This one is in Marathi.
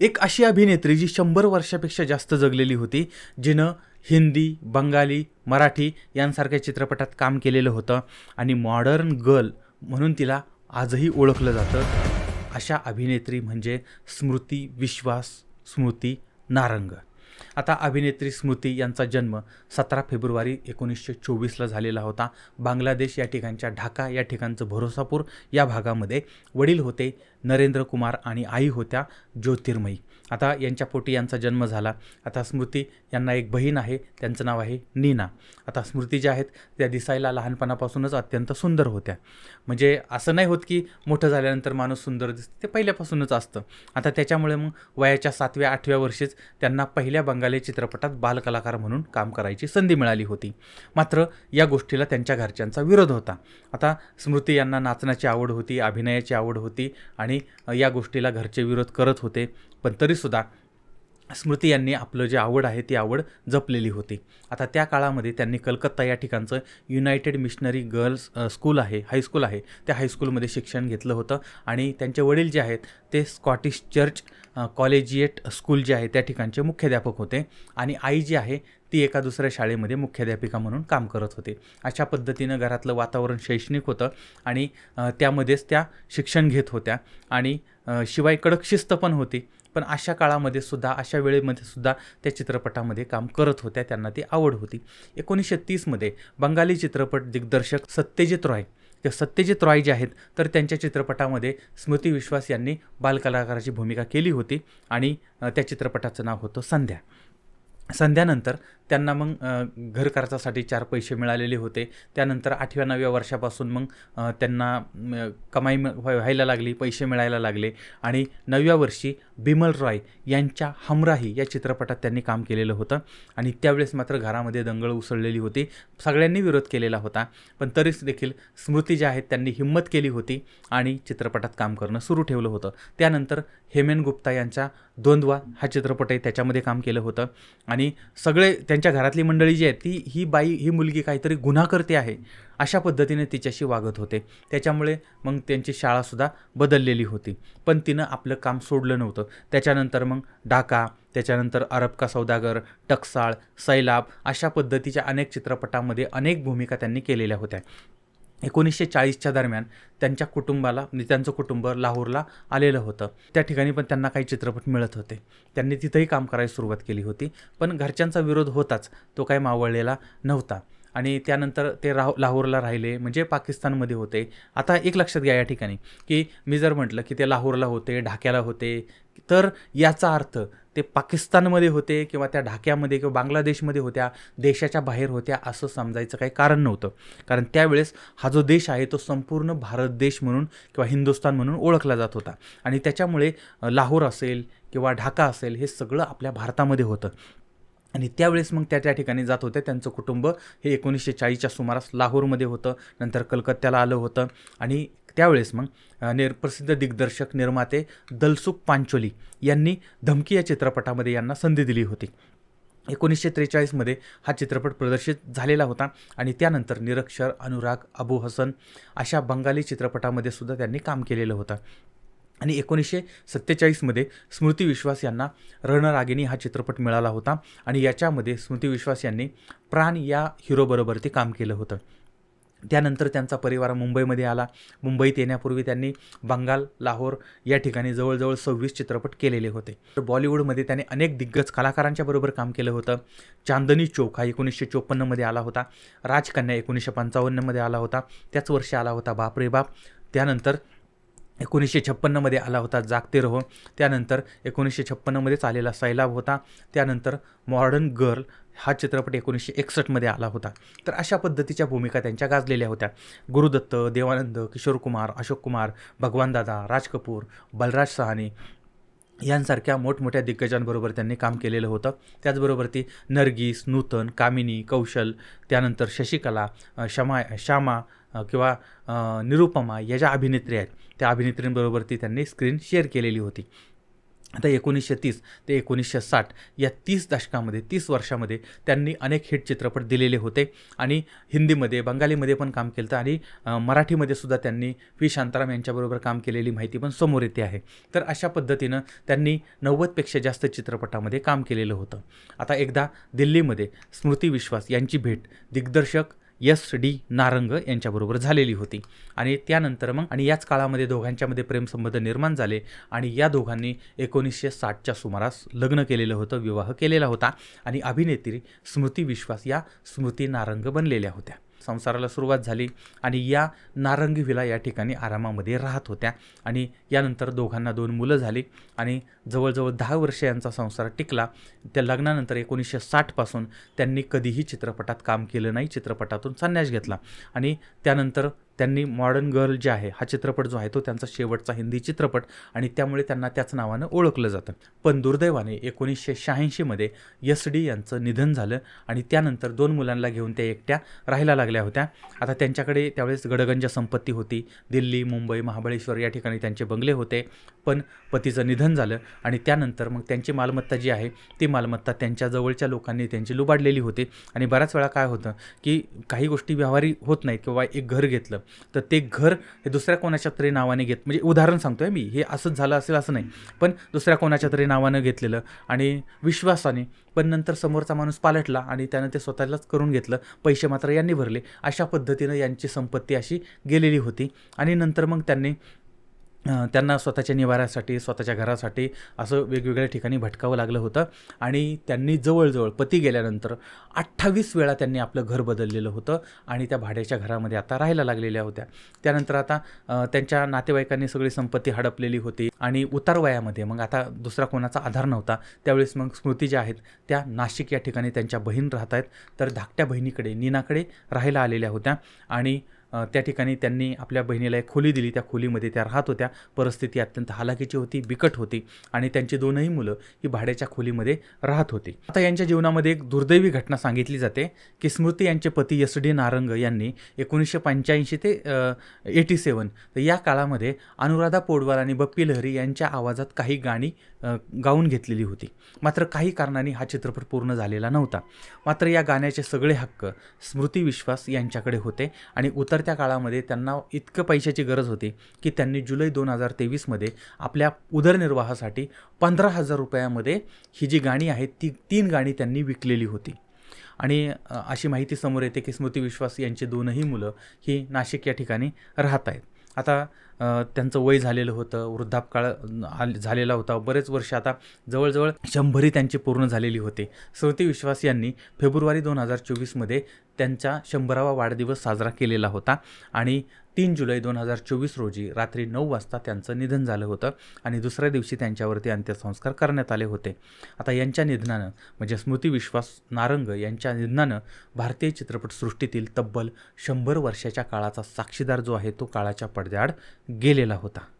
एक अशी अभिनेत्री जी शंभर वर्षापेक्षा जास्त जगलेली होती जिनं हिंदी बंगाली मराठी यांसारख्या चित्रपटात काम केलेलं होतं आणि मॉडर्न गर्ल म्हणून तिला आजही ओळखलं जातं. अशा अभिनेत्री म्हणजे स्मृती विश्वास स्मृती नारंग. आता अभिनेत्री स्मृती यांचा जन्म सतरा फेब्रुवारी एकोणीसशे चोवीसला झालेला होता. बांगलादेश या ठिकाणच्या ढाका या ठिकाणचं भरोसापूर या भागामध्ये वडील होते नरेंद्र कुमार आणि आई होत्या ज्योतिर्मयी. आता यांच्या पोटी यांचा जन्म झाला. आता स्मृती यांना एक बहीण आहे. त्यांचं नाव आहे नीना. आता स्मृती ज्या आहेत त्या दिसायला लहानपणापासूनच अत्यंत सुंदर होत्या. म्हणजे असं नाही होत की मोठं झाल्यानंतर माणूस सुंदर दिसतं. ते पहिल्यापासूनच असतं. आता त्याच्यामुळे मग वयाच्या सातव्या आठव्या वर्षीच त्यांना पहिल्या बंगाली चित्रपटात बालकलाकार म्हणून काम करायची संधी मिळाली होती. मात्र या गोष्टीला त्यांच्या घरच्यांचा विरोध होता. आता स्मृती यांना नाचण्याची आवड होती अभिनयाची आवड होती आणि या गोष्टीला घरचे विरोध करत होते. पण तरीसुद्धा स्मृती यांनी आपलं जे आवड आहे ती आवड जपलेली होती. आता त्या काळामध्ये त्यांनी कलकत्ता या ठिकाणचं युनायटेड मिशनरी गर्ल्स स्कूल आहे हायस्कूल आहे. त्या हायस्कूलमध्ये शिक्षण घेतलं होतं आणि त्यांचे वडील जे आहेत ते स्कॉटिश चर्च कॉलेजिएट स्कूल जे आहे त्या ठिकाणचे मुख्याध्यापक होते आणि आई जी आहे ती एका दुसऱ्या शाळेमध्ये मुख्याध्यापिका म्हणून काम करत होते. अशा पद्धतीनं घरातलं वातावरण शैक्षणिक होतं आणि त्यामध्येच त्या शिक्षण घेत होत्या आणि शिवाय कडक शिस्त पण होती. पण अशा काळामध्ये सुद्धा अशा वेळेमध्ये सुद्धा त्या चित्रपटामध्ये काम करत होत्या त्यांना ती आवड होती. एकोणीसशे तीसमध्ये बंगाली चित्रपट दिग्दर्शक सत्यजित रॉय ते सत्यजित रॉय जे आहेत तर त्यांच्या चित्रपटामध्ये स्मृती विश्वास यांनी बालकलाकाराची भूमिका केली होती आणि त्या चित्रपटाचं नाव होतं संध्या. संध्यानंतर त्यांना मग घर खर्चासाठी चार पैसे मिळालेले होते. त्यानंतर आठव्या नवव्या वर्षापासून मग त्यांना कमाई व्हाय- व्हायला लागली पैसे मिळायला लागले. आणि नवव्या वर्षी बिमल रॉय यांच्या हमराही या चित्रपटात त्यांनी काम केलेलं होतं. आणि त्यावेळेस मात्र घरामध्ये दंगल उसळलेली होती. सगळ्यांनी विरोध केलेला होता. पण तरीच देखील स्मृती ज्या आहेत त्यांनी हिंमत केली होती आणि चित्रपटात काम करणं सुरू ठेवलं होतं. त्यानंतर हेमेन गुप्ता यांच्या द्वंद्वा हा चित्रपटही त्याच्यामध्ये काम केलं होतं. आणि सगळे त्या त्यांच्या घरातली मंडळी जी आहे ती ही बाई ही मुलगी काहीतरी गुन्हा करते आहे अशा पद्धतीने तिच्याशी वागत होते. त्याच्यामुळे मग त्यांची शाळासुद्धा बदललेली होती. पण तिनं आपलं काम सोडलं नव्हतं. त्याच्यानंतर मग ढाका त्याच्यानंतर अरब का सौदागर टकसाळ सैलाब अशा पद्धतीच्या अनेक चित्रपटामध्ये अनेक भूमिका त्यांनी केलेल्या होत्या. एकोणीसशे चाळीसच्या दरम्यान त्यांच्या कुटुंबाला म्हणजे त्यांचं कुटुंब लाहोरला आलेलं होतं. त्या ठिकाणी पण त्यांना काही चित्रपट मिळत होते. त्यांनी तिथंही काम करायला सुरुवात केली होती. पण घरच्यांचा विरोध होताच. तो काही मावळलेला नव्हता. आणि त्यानंतर ते राह लाहोरला राहिले म्हणजे पाकिस्तानमध्ये होते. आता एक लक्षात घ्या या ठिकाणी की मी जर म्हटलं की ते लाहोरला होते ढाक्याला होते तर याचा अर्थ ते पाकिस्तानमध्ये होते किंवा त्या ढाक्यामध्ये किंवा बांगलादेशमध्ये होत्या देशाच्या बाहेर होत्या असं समजायचं काही कारण नव्हतं. कारण त्यावेळेस हा जो देश आहे तो संपूर्ण भारत देश म्हणून किंवा हिंदुस्तान म्हणून ओळखला जात होता. आणि त्याच्यामुळे लाहोर असेल किंवा ढाका असेल हे सगळं आपल्या भारतामध्ये होतं. आणि त्यावेळेस मग त्या त्या ठिकाणी जात होत्या त्यांचं कुटुंब हे एकोणीसशे चाळीसच्या सुमारास लाहोरमध्ये होतं. नंतर कलकत्त्याला आलं होतं. आणि त्यावेळेस मग अ, निर प्रसिद्ध दिग्दर्शक निर्माते दलसुख पांचोली यांनी धमकी या चित्रपटामध्ये यांना संधी दिली होती. एकोणीसशे त्रेचाळीसमध्ये हा चित्रपट प्रदर्शित झालेला होता आणि त्यानंतर निरक्षर अनुराग अबू हसन अशा बंगाली चित्रपटामध्ये सुद्धा त्यांनी काम केलेलं होतं. आणि एकोणीसशे सत्तेचाळीसमध्ये स्मृती विश्वास यांना रणरागिणी हा चित्रपट मिळाला होता आणि याच्यामध्ये स्मृती विश्वास यांनी प्राण या हिरोबरोबर ते काम केलं होतं. त्यानंतर त्यांचा परिवार मुंबईमध्ये आला. मुंबईत येण्यापूर्वी त्यांनी बंगाल लाहोर या ठिकाणी जवळजवळ सव्वीस चित्रपट केलेले होते. तर बॉलिवूडमध्ये त्याने अनेक दिग्गज कलाकारांच्या बरोबर काम केलं होतं. चांदनी चौक हा एकोणीसशे चोपन्नमध्ये आला होता. राजकन्या एकोणीसशे पंचावन्नमध्ये आला होता. त्याच वर्षी आला होता बाप रे बाप. त्यानंतर एकोणीसशे छप्पन्नमध्ये आला होता जागते रहो त्यानंतर एकोणीसशे छप्पन्नमध्येच आलेला सैलाब होता. त्यानंतर मॉडर्न गर्ल हा चित्रपट एकोणीसशे एकसष्टमध्ये आला होता. तर अशा पद्धतीच्या भूमिका त्यांच्या गाजलेल्या होत्या. गुरुदत्त देवानंद किशोर कुमार अशोक कुमार भगवान दादा राज कपूर बलराज सहानी यांसारख्या मोठमोठ्या दिग्गजांबरोबर त्यांनी काम केलेलं होतं. त्याचबरोबर ती नरगिस नूतन कामिनी कौशल त्यानंतर शशिकला शमा श्यामा किंवा निरुपमा या ज्या अभिनेत्री आहेत त्या अभिनेत्रींबरोबर ती त्यांनी स्क्रीन शेअर केलेली होती. आता एकोणीसशे तीस ते एकोणीसशे साठ या तीस दशकामध्ये तीस वर्षामध्ये त्यांनी अनेक हिट चित्रपट दिलेले होते आणि हिंदीमध्ये बंगालीमध्ये पण काम केलं तर आणि मराठीमध्ये सुद्धा त्यांनी व्ही. शांताराम यांच्याबरोबर काम केलेली माहिती पण समोर येते आहे. तर अशा पद्धतीनं त्यांनी नव्वदपेक्षा जास्त चित्रपटामध्ये काम केलेलं होतं. आता एकदा दिल्लीमध्ये स्मृती विश्वास यांची भेट दिग्दर्शक एस डी नारंग यांच्याबरोबर झालेली होती. आणि त्यानंतर मग आणि याच काळामध्ये दोघांच्यामध्ये प्रेमसंबंध निर्माण झाले आणि या दोघांनी एकोणीसशे साठच्या सुमारास लग्न केलेलं होतं विवाह केलेला होता आणि अभिनेत्री स्मृती विश्वास या स्मृती नारंग बनलेल्या होत्या. संसाराला सुरुवात झाली आणि या नारंगी विला या ठिकाणी आरामामध्ये राहत होत्या. आणि यानंतर दोघांना दोन मुलं झाली आणि जवळजवळ दहा वर्ष यांचा संसार टिकला. त्या लग्नानंतर एकोणीसशे साठपासून त्यांनी कधीही चित्रपटात काम केलं नाही चित्रपटातून संन्यास घेतला. आणि त्यानंतर त्यांनी मॉडर्न गर्ल जे आहे हा चित्रपट जो आहे तो त्यांचा शेवटचा हिंदी चित्रपट आणि त्यामुळे त्यांना त्याच नावानं ओळखलं जातं. पण दुर्दैवाने एकोणीसशे शहाऐंशीमध्ये यस डी यांचं निधन झालं आणि त्यानंतर दोन मुलांना घेऊन त्या एकट्या राहायला लागल्या होत्या. आता त्यांच्याकडे त्यावेळेस गडगंज संपत्ती होती. दिल्ली मुंबई महाबळेश्वर या ठिकाणी त्यांचे बंगले होते. पण पतीचं निधन झालं आणि त्यानंतर मग त्यांची मालमत्ता जी आहे ती मालमत्ता त्यांच्या जवळच्या लोकांनी त्यांची लुबाडलेली होती. आणि बऱ्याच वेळा काय होतं की काही गोष्टी व्यवहारी होत नाहीत किंवा एक घर घेतलं. तर ते घर हे दुसऱ्या कोणाच्या तरी नावाने घेत म्हणजे उदाहरण सांगतोय मी हे असंच झालं असेल असं नाही. पण दुसऱ्या कोणाच्या तरी नावानं घेतलेलं आणि विश्वासाने पण नंतर समोरचा माणूस पालटला आणि त्यानं ते स्वतःलाच करून घेतलं पैसे मात्र यांनी भरले. अशा पद्धतीनं यांची संपत्ती अशी गेलेली होती. आणि नंतर मग त्यांनी त्यांना स्वतःच्या निवाऱ्यासाठी स्वतःच्या घरासाठी असं वेगवेगळ्या ठिकाणी भटकावं लागलं होतं. आणि त्यांनी जवळजवळ पती गेल्यानंतर अठ्ठावीस वेळा त्यांनी आपलं घर बदललेलं होतं आणि त्या भाड्याच्या घरामध्ये आता राहायला लागलेल्या होत्या. त्यानंतर आता त्यांच्या नातेवाईकांनी सगळी संपत्ती हडपलेली होती आणि उतार वयामध्ये मग आता दुसरा कोणाचा आधार नव्हता त्यावेळेस मग स्मृती ज्या आहेत त्या नाशिक या ठिकाणी त्यांच्या बहीण राहत आहेत तर धाकट्या बहिणीकडे नीनाकडे राहायला आलेल्या होत्या आणि त्या ठिकाणी त्यांनी आपल्या बहिणीला एक खोली दिली. त्या खोलीमध्ये त्या राहत होत्या. परिस्थिती अत्यंत हालाकीची होती बिकट होती आणि त्यांची दोनही मुलं ही भाड्याच्या खोलीमध्ये राहत होती. आता यांच्या जीवनामध्ये एक दुर्दैवी घटना सांगितली जाते की स्मृती यांचे पती एस डी नारंग यांनी एकोणीसशे पंच्याऐंशी ते एटी सेवन तर या काळामध्ये अनुराधा पोडवाल आणि बप्पी लहरी यांच्या आवाजात काही गाणी गाऊन घेतलेली होती. मात्र काही कारणाने हा चित्रपट पूर्ण झालेला नव्हता. मात्र या गाण्याचे सगळे हक्क स्मृती विश्वास यांच्याकडे होते आणि उतरत्या काळामध्ये त्यांना इतकं पैशाची गरज होती की त्यांनी जुलै दोन हजार तेवीसमध्ये आपल्या उदरनिर्वाहासाठी पंधरा हजार रुपयामध्ये ही जी गाणी आहेत ती तीन गाणी त्यांनी विकलेली होती. आणि अशी माहिती समोर येते की स्मृती विश्वास यांची दोनही मुलं ही नाशिक या ठिकाणी राहत आहेत. आता त्यांचं वय झालेलं होतं वृद्धापकाळ आल- झालेला होता. बरेच वर्ष आता जवळजवळ शंभरी त्यांची पूर्ण झालेली होती. श्रुती विश्वास यांनी फेब्रुवारी दोन हजार चोवीसमध्ये त्यांचा शंभरावा वाढदिवस साजरा केलेला होता आणि तीन जुलै दोन हजार चोवीस रोजी रात्री नऊ वाजता त्यांचं निधन झालं होतं आणि दुसऱ्या दिवशी त्यांच्यावरती अंत्यसंस्कार करण्यात आले होते. आता यांच्या निधनानं म्हणजे स्मृती विश्वास नारंग यांच्या निधनानं भारतीय चित्रपटसृष्टीतील तब्बल शंभर वर्षाच्या काळाचा साक्षीदार जो आहे तो काळाच्या पडद्याआड गेलेला होता.